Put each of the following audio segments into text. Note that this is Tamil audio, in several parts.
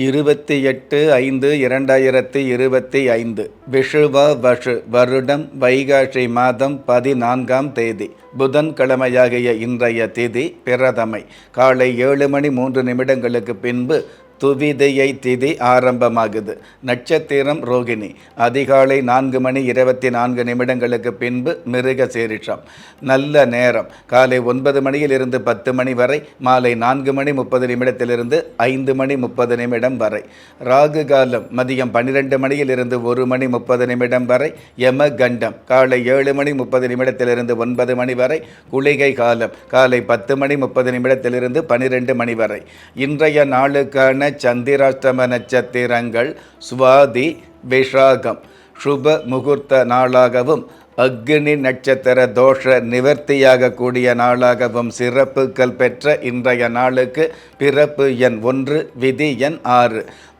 இருபத்தி எட்டு ஐந்து இரண்டாயிரத்தி இருபத்தி ஐந்து விஷுவ வஷு வருடம் வைகாசி மாதம் பதினான்காம் தேதி புதன்கிழமையாகிய இன்றைய திதி பிரதமை காலை ஏழு மணி மூன்று நிமிடங்களுக்கு பின்பு துவிதையை திதி ஆரம்பமாகுது. நட்சத்திரம் ரோகிணி. அதிகாலை நான்கு மணி இருபத்தி நான்கு நிமிடங்களுக்கு பின்பு மிருக சீரிஷம். நல்ல நேரம். காலை ஒன்பது மணியிலிருந்து பத்து மணி வரை மாலை நான்கு மணி முப்பது நிமிடத்திலிருந்து ஐந்து மணி முப்பது நிமிடம் வரை. ராகு காலம் மதியம் பன்னிரெண்டு மணியிலிருந்து ஒரு மணி முப்பது நிமிடம் வரை. யம கண்டம் காலை ஏழு மணி முப்பது நிமிடத்திலிருந்து ஒன்பது மணி வரை. குளிகை காலம் காலை பத்து மணி முப்பது நிமிடத்திலிருந்து பன்னிரெண்டு மணி வரை. இன்றைய நாளுக்கான சந்திராஷ்டம நட்சத்திரங்கள் சுவாதி விஷாகம் சுப முகூர்த்த நாளாகவும் அக்னி நட்சத்திர தோஷ நிவர்த்தியாக கூடிய நாளாகவும் சிறப்புகள் பெற்ற இன்றைய நாளுக்கு பிறப்பு எண் ஒன்று விதி எண் ஆறு.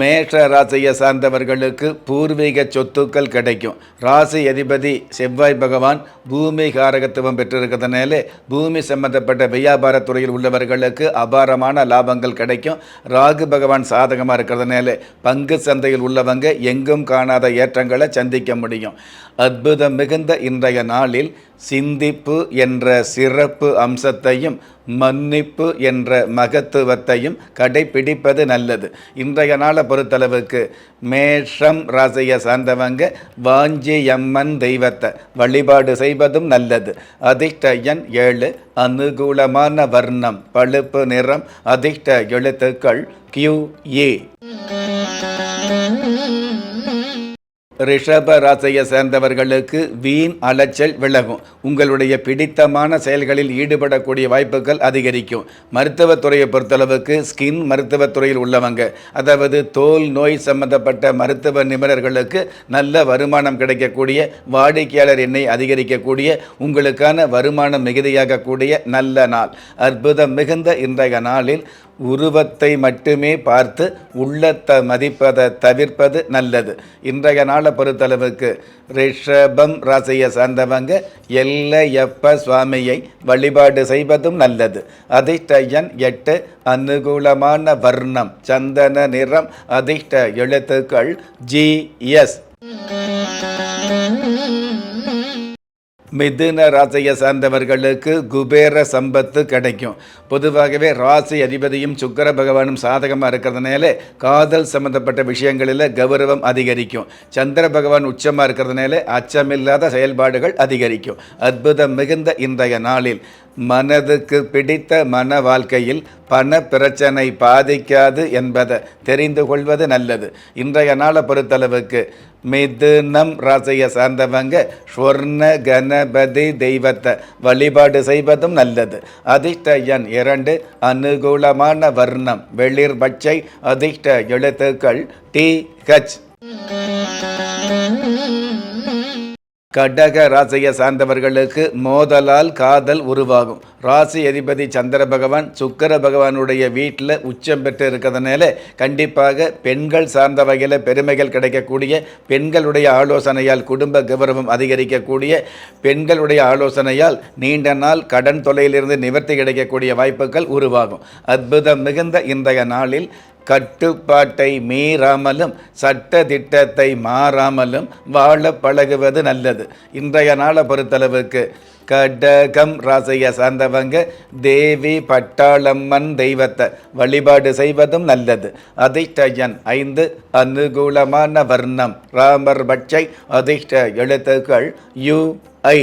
மேஷ ராசியை சார்ந்தவர்களுக்கு பூர்வீக சொத்துக்கள் கிடைக்கும். ராசி அதிபதி செவ்வாய் பகவான் பூமி காரகத்துவம் பெற்றிருக்கிறதுனால பூமி சம்பந்தப்பட்ட வியாபார துறையில் உள்ளவர்களுக்கு அபாரமான லாபங்கள் கிடைக்கும். ராகு பகவான் சாதகமாக இருக்கிறதுனால பங்கு சந்தையில் உள்ளவங்க எங்கும் காணாத ஏற்றங்களை சந்திக்க முடியும். அற்புதம் மிகுந்த இன்றைய நாளில் சிந்திப்பு என்ற சிறப்பு அம்சத்தையும் மன்னிப்பு என்ற மகத்துவத்தையும் கடைபிடிப்பது நல்லது. இன்றைய நாளை பொறுத்தளவுக்கு மேஷம் ராசியை சார்ந்தவங்க வாஞ்சியம்மன் தெய்வத்தை வழிபாடு செய்வதும் நல்லது. அதிர்ஷ்ட எண் ஏழு அனுகூலமான வர்ணம் பழுப்பு நிறம் அதிர்ஷ்ட எழுத்துக்கள் கியூ ஏ ரிஷப ராசியை சேர்ந்தவர்களுக்கு வீண் அலைச்சல் விலகும். உங்களுடைய பிடித்தமான செயல்களில் ஈடுபடக்கூடிய வாய்ப்புகள் அதிகரிக்கும். மருத்துவத்துறையை பொறுத்தளவுக்கு ஸ்கின் மருத்துவத்துறையில் உள்ளவங்க அதாவது தோல் நோய் சம்பந்தப்பட்ட மருத்துவ நிபுணர்களுக்கு நல்ல வருமானம் கிடைக்கக்கூடிய வாடிக்கையாளர் எண்ணெய் அதிகரிக்கக்கூடிய உங்களுக்கான வருமானம் மிகுதியாகக்கூடிய நல்ல நாள். அற்புதம் மிகுந்த இன்றைய நாளில் உருவத்தை மட்டுமே பார்த்து உள்ளத்தை மதிப்பதை தவிர்ப்பது நல்லது. இன்றைய நாளை பொறுத்தளவுக்கு ரிஷபம் ராசியை சார்ந்தவங்க எல்லையப்ப சுவாமியை வழிபாடு செய்வதும் நல்லது. அதிர்ஷ்ட எண் எட்டு அனுகூலமான வர்ணம் சந்தன நிறம் அதிர்ஷ்ட எழுத்துக்கள் ஜி எஸ். மிதுன ராசியை சார்ந்தவர்களுக்கு குபேர சம்பத்து கிடைக்கும். பொதுவாகவே ராசி அதிபதியும் சுக்கர பகவானும் சாதகமாக இருக்கிறதுனால காதல் சம்பந்தப்பட்ட விஷயங்களில் கௌரவம் அதிகரிக்கும். சந்திர பகவான் உச்சமாக இருக்கிறதுனால அச்சமில்லாத செயல்பாடுகள் அதிகரிக்கும். அற்புதம் மிகுந்த இன்றைய நாளில். மனதுக்கு பிடித்த மன வாழ்க்கையில் பண பிரச்சனை பாதிக்காது என்பதை தெரிந்து கொள்வது நல்லது. இன்றைய நாளை பொறுத்தளவுக்கு மிதுனம் ராசியை சார்ந்தவங்க ஸ்வர்ண கணபதி தெய்வத்தை வழிபாடு செய்வதும் நல்லது. அதிர்ஷ்ட எண் இரண்டு அனுகூலமான வர்ணம் வெளிர் பச்சை அதிர்ஷ்ட எழுத்துக்கள் டி ஹச் கடக ராசியை சார்ந்தவர்களுக்கு மோதலால் காதல் உருவாகும். ராசி அதிபதி சந்திர பகவான் சுக்கர பகவானுடைய வீட்டில் உச்சம் பெற்று இருக்கிறதுனால கண்டிப்பாக பெண்கள் சார்ந்த வகையில் பெருமைகள் கிடைக்கக்கூடிய பெண்களுடைய ஆலோசனையால் குடும்ப கௌரவம் அதிகரிக்கக்கூடிய பெண்களுடைய ஆலோசனையால் நீண்ட நாள் கடன் தொலையிலிருந்து நிவர்த்தி கிடைக்கக்கூடிய வாய்ப்புகள் உருவாகும். அற்புதம் மிகுந்த இன்றைய நாளில் கட்டுப்பாட்டை மீறாமலும் சட்ட திட்டத்தை மாறாமலும் வாழ பழகுவது நல்லது. இன்றைய நாளை பொறுத்தளவுக்கு கடகம் ராசியை சார்ந்தவங்க தேவி பட்டாளம்மன் தெய்வத்தை வழிபாடு செய்வதும் நல்லது. அதிர்ஷ்டயன் ஐந்து அனுகூலமான வர்ணம். ராமர் பட்சை அதிர்ஷ்ட எழுத்துக்கள் யு ஐ.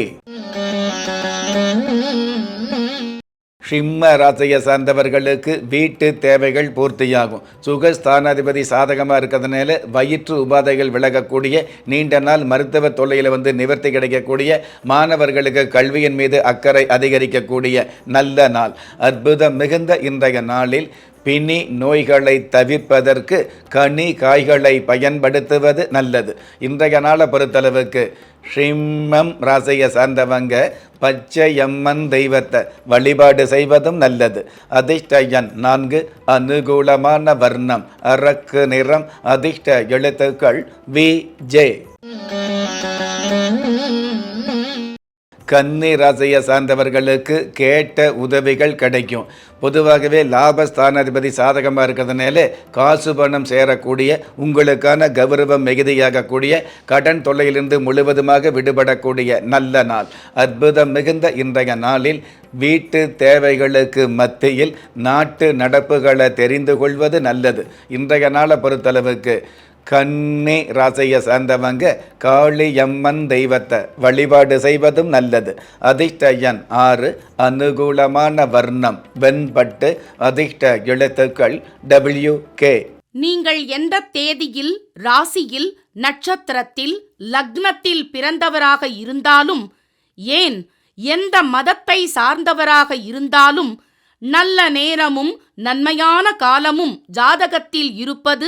சிம்ம ராசியை சார்ந்தவர்களுக்கு வீட்டு தேவைகள் பூர்த்தியாகும். சுகஸ்தானாதிபதி சாதகமாக இருக்கிறதுனால வயிற்று உபாதைகள் விலகக்கூடிய நீண்ட நாள் மருத்துவ தொல்லையில் வந்து நிவர்த்தி கிடைக்கக்கூடிய மாணவர்களுக்கு கல்வியின் மீது அக்கறை அதிகரிக்கக்கூடிய நல்ல நாள். அற்புதம் மிகுந்த இன்றைய நாளில் பிணி நோய்களை தவிர்ப்பதற்கு கனி காய்களை பயன்படுத்துவது நல்லது. இன்றைய நாளை பொறுத்தளவுக்கு ஷிம்மம் ராசியை சார்ந்தவங்க பச்சை அம்மன் தெய்வத்தை வழிபாடு செய்வதும் நல்லது. அதிர்ஷ்டயன் நான்கு அனுகூலமான வர்ணம் அரக்கு நிறம் அதிர்ஷ்ட எழுத்துக்கள் வி ஜே. கன்னி ராசியை சார்ந்தவர்களுக்கு கேட்ட உதவிகள் கிடைக்கும். பொதுவாகவே லாபஸ்தானாதிபதி சாதகமாக இருக்கிறதுனால காசு பணம் சேரக்கூடிய உங்களுக்கான கௌரவம் மிகுதியாகக்கூடிய கடன் தொல்லையிலிருந்து முழுவதுமாக விடுபடக்கூடிய நல்ல நாள். அற்புதம் மிகுந்த இன்றைய நாளில் வீட்டு தேவைகளுக்கு மத்தியில் நாட்டு நடப்புகளை தெரிந்து கொள்வது நல்லது. இன்றைய நாளை பொறுத்தளவுக்கு கன்னி ராசியை சார்ந்தவங்க காளியம்மன் தெய்வத்தை வழிபாடு செய்வதும் நல்லது. அதிர்ஷ்டயன் ஆறு அனுகூலமான வர்ணம் வெண்பட்டு அதிர்ஷ்ட எழுத்துக்கள் டபிள்யூ கே நீங்கள் எந்த தேதியில் ராசியில் நட்சத்திரத்தில் லக்னத்தில் பிறந்தவராக இருந்தாலும் ஏன் எந்த மதத்தை சார்ந்தவராக இருந்தாலும் நல்ல நேரமும் நன்மையான காலமும் ஜாதகத்தில் இருப்பது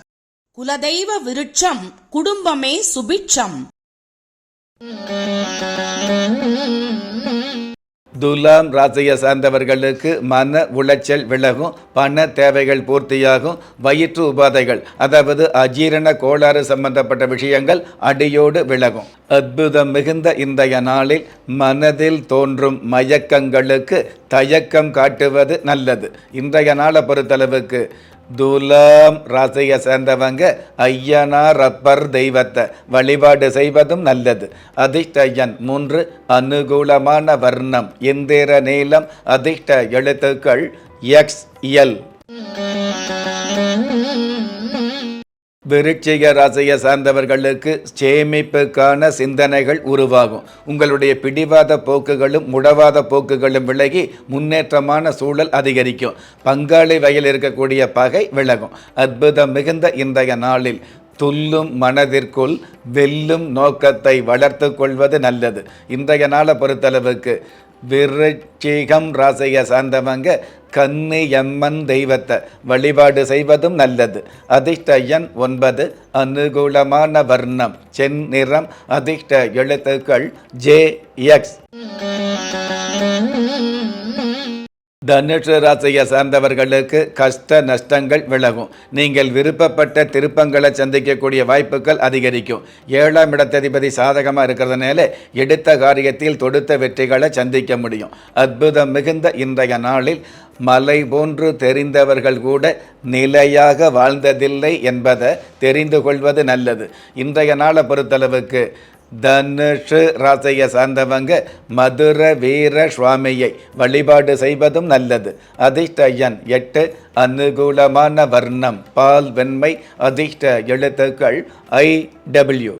குலதெய்வ விருட்சம் குடும்பமே சுபிட்சம். துலாம் ராசியை சார்ந்தவர்களுக்கு மன உளைச்சல் விலகும் பண தேவைகள் பூர்த்தியாகும் வயிற்று உபாதைகள் அதாவது அஜீரண கோளாறு சம்பந்தப்பட்ட விஷயங்கள் அடியோடு விலகும். அற்புதம் மிகுந்த இன்றைய நாளில் மனதில் தோன்றும் மயக்கங்களுக்கு தயக்கம் காட்டுவது நல்லது. இன்றைய நாளை பொறுத்தளவுக்கு துலாம் ராசியை சேர்ந்தவங்க ஐயனார் ரப்பர் தெய்வத்தை வழிபாடு செய்வதும் நல்லது. அதிர்ஷ்டயன் மூன்று அனுகூலமான வர்ணம் இந்திர நீளம் அதிர்ஷ்ட எழுத்துக்கள் எக்ஸ் எல். விருட்சிக ராசியை சார்ந்தவர்களுக்கு சேமிப்புக்கான சிந்தனைகள் உருவாகும். உங்களுடைய பிடிவாத போக்குகளும் முடவாத போக்குகளும் விலகி முன்னேற்றமான சூழல் அதிகரிக்கும். பங்காளி வகையில் இருக்கக்கூடிய பகை விலகும். அற்புதம் மிகுந்த இன்றைய நாளில் துல்லும் மனதிற்குள் வெல்லும் நோக்கத்தை வளர்த்து கொள்வது நல்லது. இன்றைய நாளை பொறுத்தளவுக்கு விருச்சிகம் ராசியை சார்ந்தவங்க கன்னியம்மன் தெய்வத்தை வழிபாடு செய்வதும் நல்லது. அதிர்ஷ்ட எண் ஒன்பது அனுகூலமான வர்ணம் செந்நிறம் அதிர்ஷ்ட எழுத்துக்கள் ஜே எக்ஸ். தனுஷு ராசியை சார்ந்தவர்களுக்கு கஷ்ட நஷ்டங்கள் விலகும். நீங்கள் விருப்பப்பட்ட திருப்பங்களை சந்திக்கக்கூடிய வாய்ப்புகள் அதிகரிக்கும். ஏழாம் இடத்ததிபதி சாதகமாக இருக்கிறதுனால எடுத்த காரியத்தில் தொடுத்த வெற்றிகளை சந்திக்க முடியும். அற்புதம் மிகுந்த இன்றைய நாளில் மலை போன்று தெரிந்தவர்கள் கூட நிலையாக வாழ்ந்ததில்லை என்பதை தெரிந்து கொள்வது நல்லது. இன்றைய நாளை பொறுத்தளவுக்கு தனுஷு ராசியை சார்ந்தவங்க மதுர வீர சுவாமியை வழிபாடு செய்வதும் நல்லது. அதிர்ஷ்ட எண் எட்டு அனுகூலமான வர்ணம் பால் வெண்மை அதிர்ஷ்ட எழுத்துக்கள் ஐ டபிள்யூ.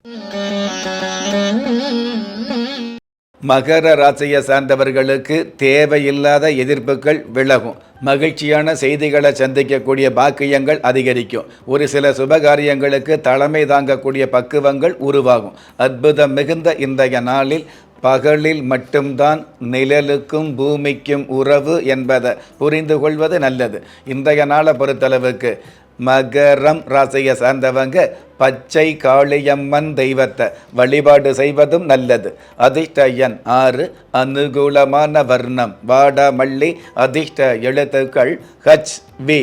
மகர ராசியை சார்ந்தவர்களுக்கு தேவையில்லாத எதிர்ப்புகள் விலகும். மகிழ்ச்சியான செய்திகளை சந்திக்கக்கூடிய பாக்கியங்கள் அதிகரிக்கும். ஒரு சில சுபகாரியங்களுக்கு தலைமை தாங்கக்கூடிய பக்குவங்கள் உருவாகும். அற்புதம் மிகுந்த இன்றைய நாளில் பகலில் மட்டும்தான் நிழலுக்கும் பூமிக்கும் உறவு என்பதை புரிந்து கொள்வது நல்லது. இன்றைய நாளை பொறுத்தளவுக்கு மகரம் ராசியை சார்ந்தவங்க பச்சை காளியம்மன் தெய்வத்தை வழிபாடு செய்வதும் நல்லது. அதிர்ஷ்டயன் ஆறு அனுகூலமான வர்ணம். வாடாமல்லி அதிர்ஷ்ட எழுத்துக்கள் ஹச் வி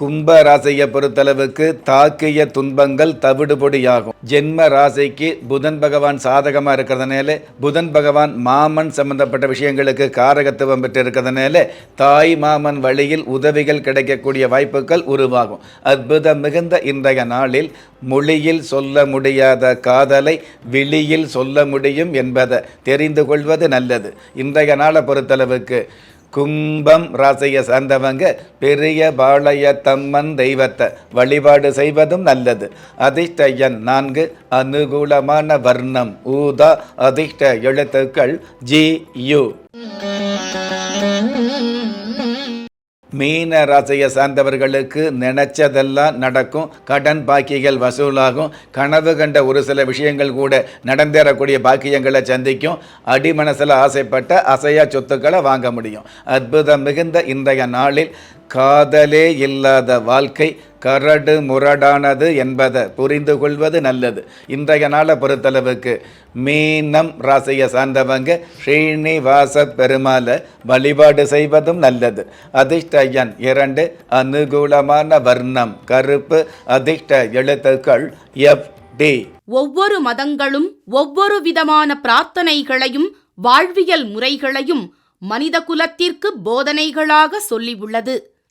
கும்ப ராசியை பொறுத்தளவுக்கு தாக்கிய துன்பங்கள் தவிடுபொடியாகும். ஜென்ம ராசிக்கு புதன் பகவான் சாதகமாக இருக்கிறதுனால புதன் பகவான் மாமன் சம்பந்தப்பட்ட விஷயங்களுக்கு காரகத்துவம் பெற்றிருக்கிறதுனால தாய் மாமன் வழியில் உதவிகள் கிடைக்கக்கூடிய வாய்ப்புகள் உருவாகும். அற்புதம் மிகுந்த இன்றைய நாளில் மொழியில் சொல்ல முடியாத காதலை வெளியில் சொல்ல முடியும் என்பதை தெரிந்து கொள்வது நல்லது. இன்றைய நாளை பொறுத்தளவுக்கு கும்பம் ராசியை சார்ந்தவங்க பெரிய பாளையத்தம்மன் தெய்வத்தை வழிபாடு செய்வதும் நல்லது. அதிர்ஷ்டயன் நான்கு அனுகூலமான வர்ணம் ஊதா அதிர்ஷ்ட எழுத்துக்கள் ஜி யு. மீன ராசியை சார்ந்தவர்களுக்கு நினைச்சதெல்லாம் நடக்கும். கடன் பாக்கிகள் வசூலாகும். கனவு கண்ட ஒரு சில விஷயங்கள் கூட நடந்தேறக்கூடிய பாக்கியங்களை சந்திக்கும். அடிமனசில் ஆசைப்பட்ட அசையா சொத்துக்களை வாங்க முடியும். அற்புதம் மிகுந்த இன்றைய நாளில் காதலே இல்லாத வாழ்க்கை கரடு முரடானது என்பதை புரிந்து கொள்வது நல்லது. இன்றைய நாளை பொறுத்தளவுக்கு மீனம் ராசியை சார்ந்தவங்க ஸ்ரீனிவாச பெருமாளை வழிபாடு செய்வதும் நல்லது. அதிர்ஷ்டயன் இரண்டு அனுகூலமான வர்ணம் கருப்பு அதிர்ஷ்ட எழுத்துக்கள் எஃப் டி. ஒவ்வொரு மதங்களும் ஒவ்வொரு விதமான பிரார்த்தனைகளையும் வாழ்வியல் முறைகளையும் மனித குலத்திற்கு போதனைகளாக சொல்லியுள்ளது.